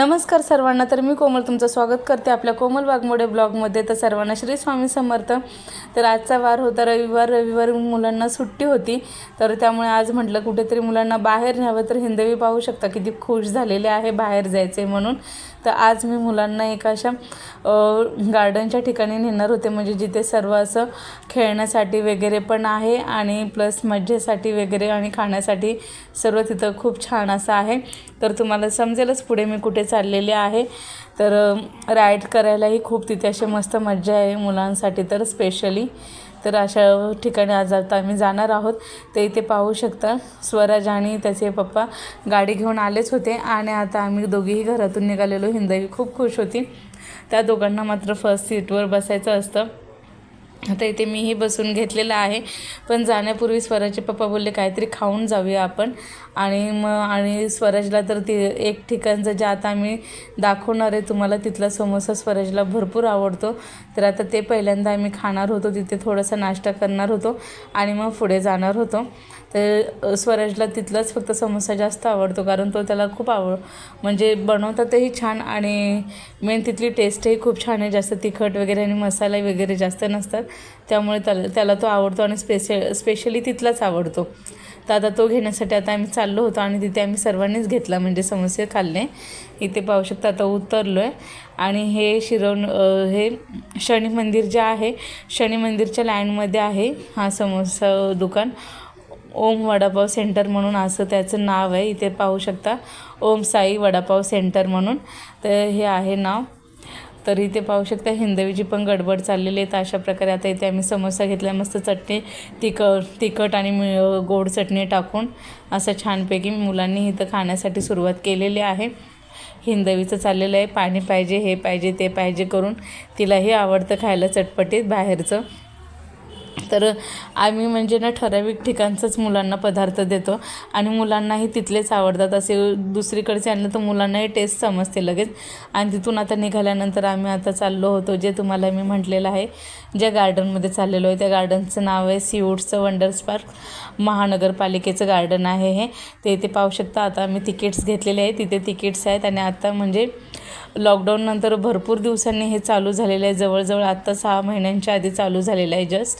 नमस्कार सर्वांना तर मी कोमल तुमचं स्वागत करते आपल्या कोमल वाघमोडे ब्लॉगमध्ये तर सर्वांना श्री स्वामी समर्थ. तर आजचा वार होता रविवार. रविवार मुलांना सुट्टी होती. तर त्यामुळे आज म्हटलं कुठेतरी मुलांना बाहेर न्यावं तर हिंदवी पाहू शकता किती खुश झालेले आहे बाहेर जायचे म्हणून. तर आज मी मुलांना एका अशा गार्डनच्या ठिकाणी नेणार होते. म्हणजे जिथे सर्व असं खेळण्यासाठी वगैरे पण आहे आणि प्लस मज्जेसाठी वगैरे आणि खाण्यासाठी सर्व तिथं खूप छान असं आहे. तर तुम्हाला समजेलच पुढे मी कुठे चाललेले आहे. तर राईड करायलाही खूप तिथे असे मस्त मज्जा आहे मुलांसाठी तर स्पेशली तर अशा ठिकाणी आज आता आम्ही जाणार आहोत. ते इथे पाहू शकता. स्वराज आणि त्याचे पप्पा गाडी घेऊन आलेच होते आणि आता आम्ही दोघीही घरातून निघालेलो. हिंदवी खूप खुश होती. त्या दोघांना मात्र फर्स्ट सीटवर बसायचं असतं. आता इथे मीही बसून घेतलेलं आहे. पण जाण्यापूर्वी स्वराजचे पप्पा बोलले काहीतरी खाऊन जाऊया आपण. आणि मग आणि स्वराजला तर ती एक ठिकाणचं जे आता आम्ही दाखवणार आहे तुम्हाला तिथला समोसा स्वराजला भरपूर आवडतो. तर आता ते पहिल्यांदा आम्ही खाणार होतो तिथे थोडासा नाश्ता करणार होतो आणि मग पुढे जाणार होतो. तर स्वराजला तिथलाच फक्त समोसा जास्त आवडतो कारण तो त्याला खूप आवड म्हणजे बनवतातही छान आणि मेन तिथली टेस्टही खूप छान आहे. जास्त तिखट वगैरे आणि मसाला वगैरे जास्त नसतात. त्यामुळे त्याला त्याला तो आवडतो आणि स्पेशल स्पेशली तिथलाच आवडतो. तर आता तो घेण्यासाठी आता आम्ही चाललो होतो आणि तिथे आम्ही सर्वांनीच घेतला म्हणजे समोसे खाल्ले. इथे पाहू शकता आता उतरलो आहे आणि हे शिरवण हे शनी मंदिर जे आहे शनी मंदिरच्या लाईनमध्ये आहे हा समोसा दुकान. ओम वडापाव सेंटर म्हणून असं त्याचं नाव आहे. इथे पाहू शकता ओम साई वडापाव सेंटर म्हणून. तर हे आहे नाव. तर इथे पाहू शकता. हिंदवीची पण गडबड चाललेली आहे. तर अशा प्रकारे आता इथे आम्ही समोसा घेतला मस्त चटणी तिखट तिखट आणि गोड चटणी टाकून असं छानपैकी मुलांनी इथं खाण्यासाठी सुरुवात केलेली आहे. हिंदवीचं चाललेलं आहे. पाणी पाहिजे हे पाहिजे ते पाहिजे करून तिलाही आवडतं खायला चटपटीत बाहेरचं. तर आम्ही म्हणजे ना ठराविक ठिकाणचंच मुलांना पदार्थ देतो. आणि मुलांनाही तिथलेच आवडतात. असे दुसरीकडचे आणलं तर मुलांनाही टेस्ट समजते लगेच. आणि तिथून आता निघाल्यानंतर आम्ही आता चाललो होतो जे तुम्हाला मी म्हटलेलं आहे. ज्या गार्डनमध्ये चाललेलो आहे. त्या गार्डनचं नाव आहे सीवूडचं वंडर्स पार्क महानगरपालिकेचं गार्डन आहे हे. ते इथे पाहू शकता. आता आम्ही तिकीट्स घेतलेले आहे तिथे तिकीट्स आहेत. आणि आता म्हणजे लॉकडाऊननंतर भरपूर दिवसांनी हे चालू झालेलं आहे. जवळजवळ आत्ता सहा महिन्यांच्या आधी चालू झालेलं आहे जस्ट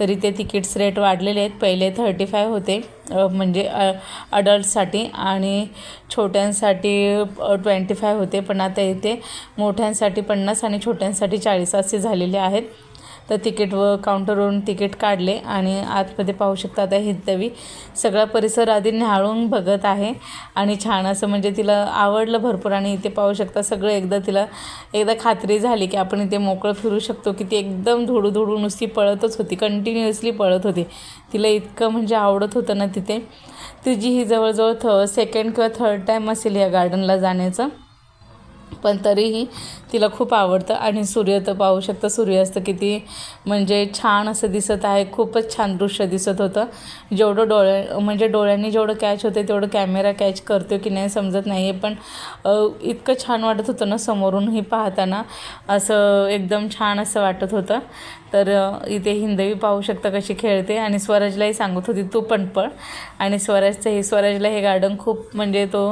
तरी ते तिकीट्स रेट वाढलेले आहेत. पहिले थर्टी फाय होते म्हणजे अडल्टसाठी आणि छोट्यांसाठी ट्वेंटी फाय होते. पण आता इथे मोठ्यांसाठी पन्नास आणि छोट्यांसाठी चाळीस असे झालेले आहेत. तर तिकीट व काउंटरवरून तिकीट काढले आणि आतमध्ये पाहू शकता आता हिंदवी सगळा परिसर आधी न्याहाळून बघत आहे. आणि छान असं म्हणजे तिला आवडलं भरपूर आणि इथे पाहू शकता सगळं एकदा तिला एकदा खात्री झाली की आपण इथे मोकळं फिरू शकतो की ती एकदम धुडू धुडू नुसती पळतच होती कंटिन्युअसली पळत होती. तिला इतकं म्हणजे आवडत होतं ना तिथे. तिची ही जवळजवळ थ सेकंड किंवा थर्ड टाईम असेल या गार्डनला जाण्याचं. पण तरीही तिला खूप आवडतं. आणि सूर्य तर पाहू शकतं सूर्यास्त किती म्हणजे छान असं दिसत आहे. खूपच छान दृश्य दिसत होतं. जेवढं डोळ्या म्हणजे डोळ्यांनी जेवढं कॅच होते तेवढं कॅमेरा कॅच करतो की नाही समजत नाही आहे पण इतकं छान वाटत होतं ना समोरूनही पाहताना. असं एकदम छान असं वाटत होतं. तर इथे हिंदवी पाहू शकता कशी खेळते आणि स्वराजलाही सांगत होती तू पण पळ. आणि स्वराजचं हे स्वराजला हे गार्डन खूप म्हणजे तो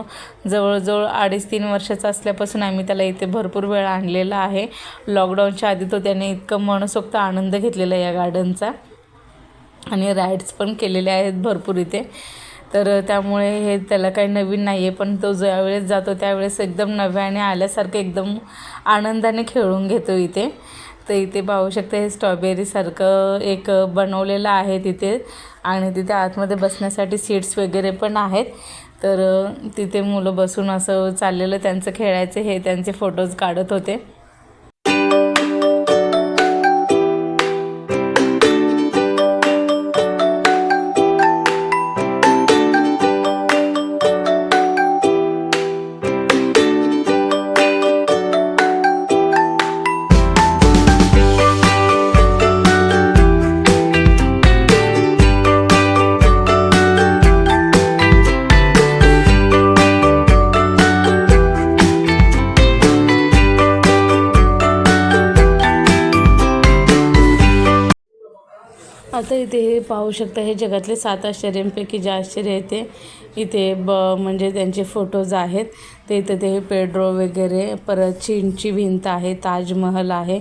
जवळजवळ अडीच तीन वर्षाचा असल्यापासून आम्ही त्याला इथे भरपूर वेळ आणलेला आहे. लॉकडाऊनच्या आधी तो त्याने इतकं मनसोक्त आनंद घेतलेला या गार्डनचा. आणि राईड्स पण केलेले आहेत भरपूर इथे. तर त्यामुळे हे त्याला काही नवीन नाही आहे पण तो ज्यावेळेस जातो त्यावेळेस एकदम नव्याने आल्यासारखं एकदम आनंदाने खेळून घेतो इथे. तर इथे पाहू शकता हे स्ट्रॉबेरीसारखं एक बनवलेलं आहे तिथे. आणि तिथे आतमध्ये बसण्यासाठी सीट्स वगैरे पण आहेत. तर तिथे मुलं बसून असं चाललेलं त्यांचं खेळायचं हे त्यांचे फोटोज काढत होते. इथे हे पाहू शकता हे जगातले सात आश्चर्यांपैकी जे आश्चर्य आहे ते इथे ब म्हणजे त्यांचे फोटोज आहेत. ते इथे ते पेड्रो वगैरे परत चीनची भिंत आहे ताजमहल आहे.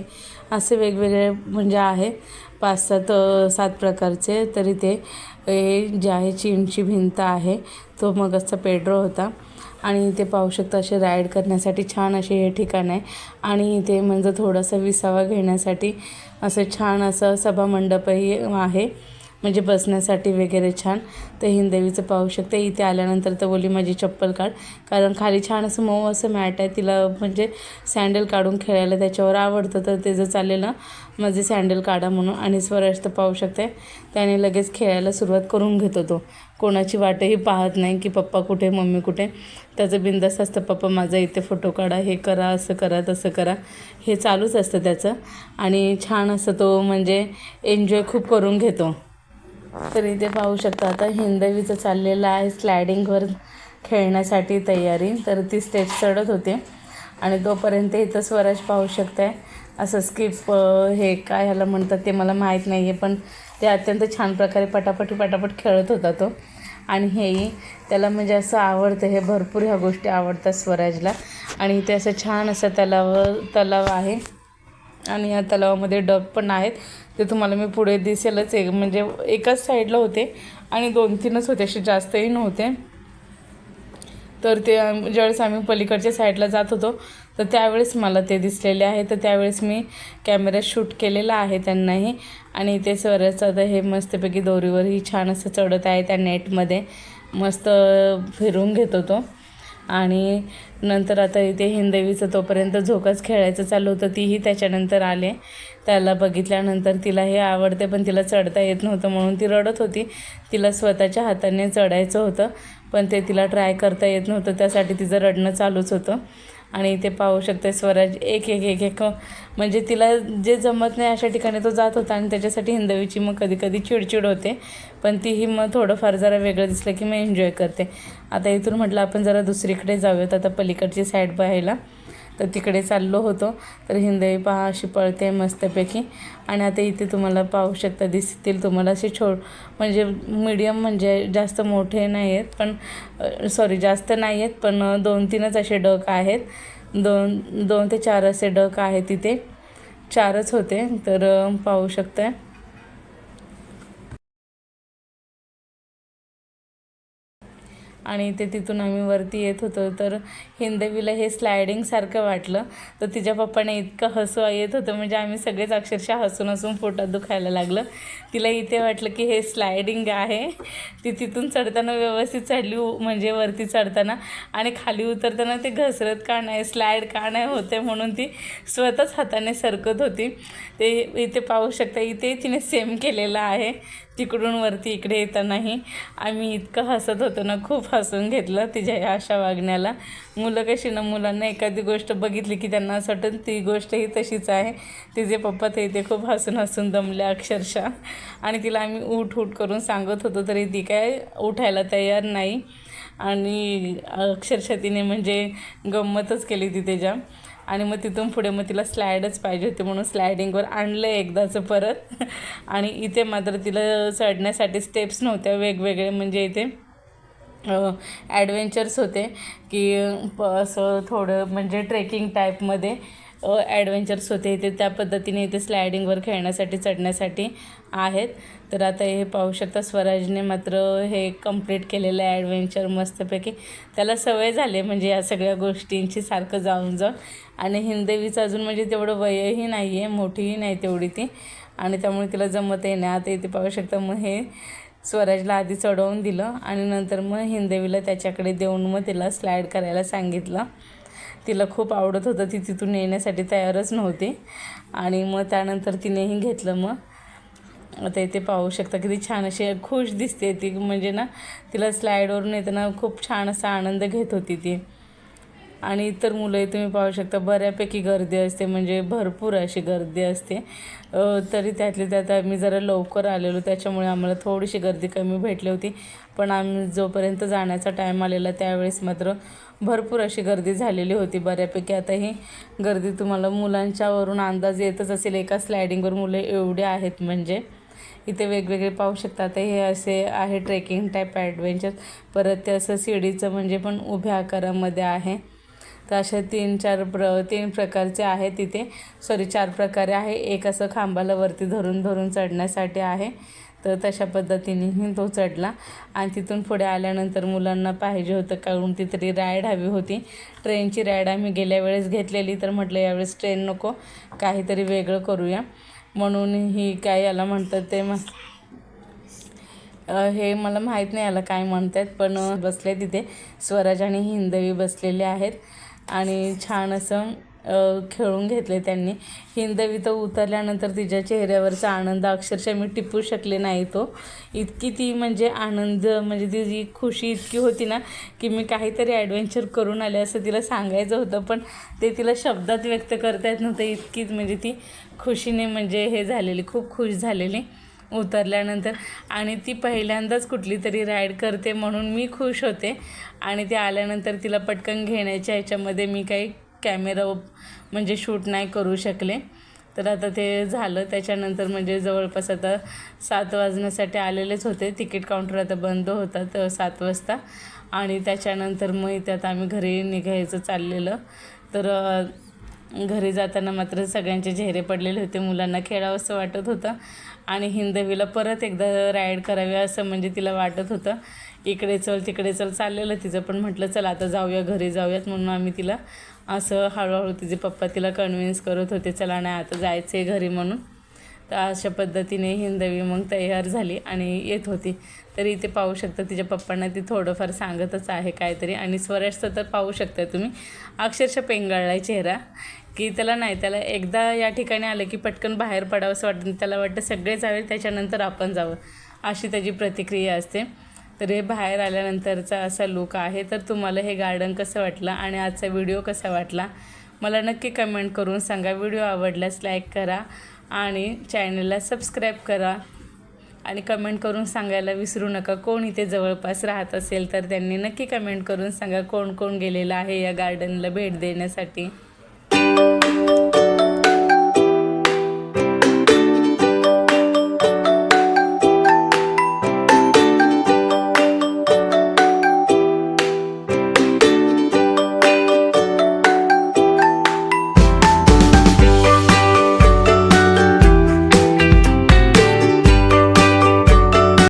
असे वेगवेगळे म्हणजे आहे पाच सात सात प्रकारचे. तरी ते हे जे आहे चीनची भिंत आहे तो मग असा पेड्रो होता. आणि इथे पाहू शकता असे राईड करण्यासाठी छान असे हे ठिकाण आहे. आणि इथे म्हणजे थोडासा विसावा घेण्यासाठी असं छान असं सभामंडपही आहे. म्हणजे बसण्यासाठी वगैरे छान. तर हिंदवीचं पाहू शकते. इथे आल्यानंतर तर बोली माझी चप्पल काढ. कारण खाली छान असं मऊ असं मॅट आहे. तिला म्हणजे सँडल काढून खेळायला त्याच्यावर आवडतं. तर त्याचं ना माझे सँडल काढा म्हणून. आणि स्वराज तर पाहू शकते. त्याने लगेच खेळायला सुरुवात करून घेतो तो. कोणाची वाटही पाहत नाही की पप्पा कुठे मम्मी कुठे. त्याचं बिंदास असतं पप्पा माझा इथे फोटो काढा हे करा असं करा तसं करा. हे चालूच असतं त्याचं. आणि छान असं तो म्हणजे एन्जॉय खूप करून घेतो. तर इथे पाहू शकता आता हिंदवीचं चाललेलं आहे स्लायडिंगवर खेळण्यासाठी तयारी. तर ती स्टेज चढत होते. आणि तोपर्यंत इथं स्वराज पाहू शकताय. असं स्किप हे काय ह्याला म्हणतात ते मला माहीत नाही आहे पण ते अत्यंत छान प्रकारे पटापटी पटापट खेळत होता तो. आणि हेही त्याला म्हणजे असं आवडतं हे भरपूर ह्या गोष्टी आवडतात स्वराजला. आणि इथे असं छान असं तलाव तलाव आहे. आणि या तलावामध्ये डग पण आहेत. ते तुम्हाला मी पुढे दिसेलच. एक म्हणजे एकाच साईडला होते आणि दोन तीनच होते असे जास्तही नव्हते. तर ते ज्यावेळेस आम्ही पलीकडच्या साईडला जात होतो तर त्यावेळेस मला ते दिसलेले आहे. तर त्यावेळेस मी कॅमेरा शूट केलेला आहे त्यांनाही. आणि ते स्वराचं आता हे मस्तपैकी दोरीवरही छान असं चढत आहे त्या नेटमध्ये. मस्त फिरून घेतो तो आणि नंतर आता इथे हिंदवीचं तोपर्यंत झोकाच खेळायचं चालू होतं. तीही त्याच्यानंतर आले. त्याला बघितल्यानंतर तिला हे आवडते पण तिला चढता येत नव्हतं म्हणून ती रडत होती. तिला स्वतःच्या हाताने चढायचं होतं पण ते तिला ट्राय करता येत नव्हतं. त्यासाठी तिचं रडणं चालूच होतं. आणि इथे पाहू शकते स्वराज एक एक एक एक. म्हणजे तिला जे जमत नाही अशा ठिकाणी तो जात होता आणि त्याच्यासाठी हिंदवीची मग कधी कधी चिडचिड होते. पण तीही मग थोडंफार जरा वेगळं दिसलं की मग एन्जॉय करते. आता इथून म्हटलं आपण जरा दुसरीकडे जाऊयात आता पलीकडची साईड पाहायला. तर तिकडे चाललो होतो. तर हिंदवी पहा अशी पळते मस्तपैकी. आणि आता इथे तुम्हाला पाहू शकता दिसतील तुम्हाला असे छो म्हणजे मीडियम म्हणजे जास्त मोठे नाही आहेत पण सॉरी जास्त नाही आहेत पण दोन तीनच असे डक आहेत. दोन दोन ते चार असे डक आहेत तिथे चारच होते तर पाहू शकता आणि ते तिथून आम्ही वरती येत होतो. तर हिंदवीला हे स्लायडिंगसारखं वाटलं. तर तिच्या पप्पाने इतकं हसू येत होतं. म्हणजे आम्ही सगळेच अक्षरशः हसून हसून पोटात दुखायला लागलं. तिला इथे वाटलं की हे स्लायडिंग आहे. ती तिथून चढताना व्यवस्थित चढली. म्हणजे वरती चढताना. आणि खाली उतरताना ते घसरत का नाही स्लाईड का नाही होते म्हणून ती स्वतःच हाताने सरकत होती. ते इथे पाहू शकता इथे तिने सेम केलेलं आहे. तिकडून वरती इकडे येतानाही आम्ही इतकं हसत होतो ना खूप हसून घेतलं तिच्या या अशा वागण्याला. मुलं कशी ना मुलांना एखादी गोष्ट बघितली की त्यांना असं वाटतं ती गोष्टही तशीच आहे. तिचे पप्पा ते इथे खूप हसून हसून दमले अक्षरशः. आणि तिला आम्ही उठ उठ करून सांगत होतो तरी ती काय उठायला तयार नाही. आणि अक्षरशः तिने म्हणजे गंमतच केली ती त्याच्या. आणि मग तिथून पुढे मग तिला स्लायडच पाहिजे होती म्हणून स्लायडिंगवर आणलं एकदाचं परत. आणि इथे मात्र तिला चढण्यासाठी स्टेप्स नव्हत्या. वेगवेगळे म्हणजे इथे ॲडव्हेंचर्स होते की प असं थोडं म्हणजे ट्रेकिंग टाईपमध्ये ॲडव्हेंचर्स होते. इथे त्या पद्धतीने इथे स्लायडिंगवर खेळण्यासाठी चढण्यासाठी आहेत. तर आता हे पाहू शकता स्वराजने मात्र हे कंप्लीट केलेलं आहे ॲडव्हेंचर मस्तपैकी. त्याला सवय झाली म्हणजे या सगळ्या गोष्टींची सारखं जाऊन जाऊन. आणि हिंदवीचं अजून म्हणजे तेवढं वयही नाही आहे मोठीही नाही तेवढी ती. आणि त्यामुळे तिला जमत आहे ना आता इथे पाहू शकता मग हे स्वराजला आधी चढवून दिलं आणि नंतर मग हिंदवीला त्याच्याकडे देऊन मग तिला स्लाईड करायला सांगितलं. तिला खूप आवडत होतं ती तिथून येण्यासाठी तयारच नव्हती. आणि मग त्यानंतर तिनेही घेतलं मग. आता इथे पाहू शकता किती छान अशी खुश दिसते ती म्हणजे ना तिला स्लाईडवरून येताना खूप छान असा आनंद घेत होती ती. आणि इतर मुलंही तुम्ही पाहू शकता बऱ्यापैकी गर्दी असते म्हणजे भरपूर अशी गर्दी असते. तरी त्यातली त्यात आम्ही जरा लवकर आलेलो त्याच्यामुळे आम्हाला थोडीशी गर्दी कमी भेटली होती. पण आम्ही जोपर्यंत जाण्याचा टाईम आलेला त्यावेळेस मात्र भरपूर अशी गर्दी झालेली होती बऱ्यापैकी. आता ही गर्दी तुम्हाला मुलांच्यावरून अंदाज येतच असेल एका स्लायडिंगवर मुलं एवढे आहेत म्हणजे इथे वेगवेगळे पाहू शकता हे असे आहे ट्रेकिंग टाईप ॲडव्हेंचर परत ते असं शिडीचं म्हणजे पण उभ्या आकारामध्ये आहे. तर अशा तीन चार प्र तीन प्रकारचे आहे तिथे सॉरी चार प्रकारे आहे. एक असं खांबाला वरती धरून धरून चढण्यासाठी आहे. तर तशा पद्धतीनेही तो चढला. आणि तिथून पुढे आल्यानंतर मुलांना पाहिजे होतं कोणती तिथरी राईड हवी होती. ट्रेनची राईड आम्ही गेल्या वेळेस घेतलेली तर म्हटलं यावेळेस ट्रेन नको. काहीतरी वेगळं करूया. म्हणून ही काय याला म्हणतात ते मग हे मला माहीत नाही याला काय म्हणतात पण बसले तिथे. स्वराज आणि हिंदवी बसलेले आहेत. आणि छान असं खेळून घेतले त्यांनी. हिंदवी तर उतरल्यानंतर तिच्या चेहऱ्यावरचा आनंद अक्षरशः मी टिपू शकले नाही तो. इतकी ती म्हणजे आनंद म्हणजे ती जी खुशी इतकी होती ना की मी काहीतरी ॲडव्हेंचर करून आले असं तिला सांगायचं होतं पण ते तिला शब्दात व्यक्त करता येत नव्हतं इतकीच म्हणजे ती खुशीने म्हणजे हे झालेली खूप खुश झालेली उतरल्यानंतर. आणि ती पहिल्यांदाच कुठली तरी राईड करते म्हणून मी खुश होते. आणि ते आल्यानंतर तिला पटकन घेण्याच्या ह्याच्यामध्ये मी काही कॅमेरा म्हणजे शूट नाही करू शकले. तर आता ते झालं. त्याच्यानंतर म्हणजे जवळपास आता सात वाजण्यासाठी आलेलेच होते. तिकीट काउंटर आता बंद होतात सात वाजता. आणि त्याच्यानंतर मग त्यात आम्ही घरी निघायचं चाललेलं. तर घरी जाताना मात्र सगळ्यांचे चेहरे पडलेले होते. मुलांना खेळावंसं वाटत होतं. आणि हिंदवीला परत एकदा राईड करावी असं म्हणजे तिला वाटत होतं. इकडे चल तिकडे चल चाललेलं तिचं. पण म्हटलं चल आता जाऊया घरी जाऊयात. म्हणून आम्ही तिला असं हळूहळू तिचे पप्पा तिला कन्व्हिन्स करत होते चला नाही आता जायचं आहे घरी म्हणून. तर अशा पद्धतीने हिंदवी मग तयार झाली आणि येत होती. तर इथे पाहू शकता तिच्या पप्पांना ती थोडंफार सांगतच आहे काहीतरी. आणि स्वराजचं तर पाहू शकता तुम्ही. अक्षरशः पेंगाळला चेहरा. की त्याला नाही त्याला एकदा या ठिकाणी आलं की पटकन बाहेर पडावं असं वाटतं. त्याला वाटतं सगळे जावे त्याच्यानंतर आपण जावं. अशी त्याची प्रतिक्रिया असते. तर हे बाहेर आल्यानंतरचा असा लुक आहे. तर तुम्हाला हे गार्डन कसं वाटलं आणि आजचा व्हिडिओ कसा वाटला? मला नक्की कमेंट करून सांगा. व्हिडिओ आवडल्यास लाईक करा आणि चॅनलला सबस्क्राईब करा आणि कमेंट करून सांगायला विसरू नका. कोण इथे जवळपास राहत असेल तर त्यांनी नक्की कमेंट करून सांगा कोण कोण गेलेलं आहे या गार्डनला भेट देण्यासाठी.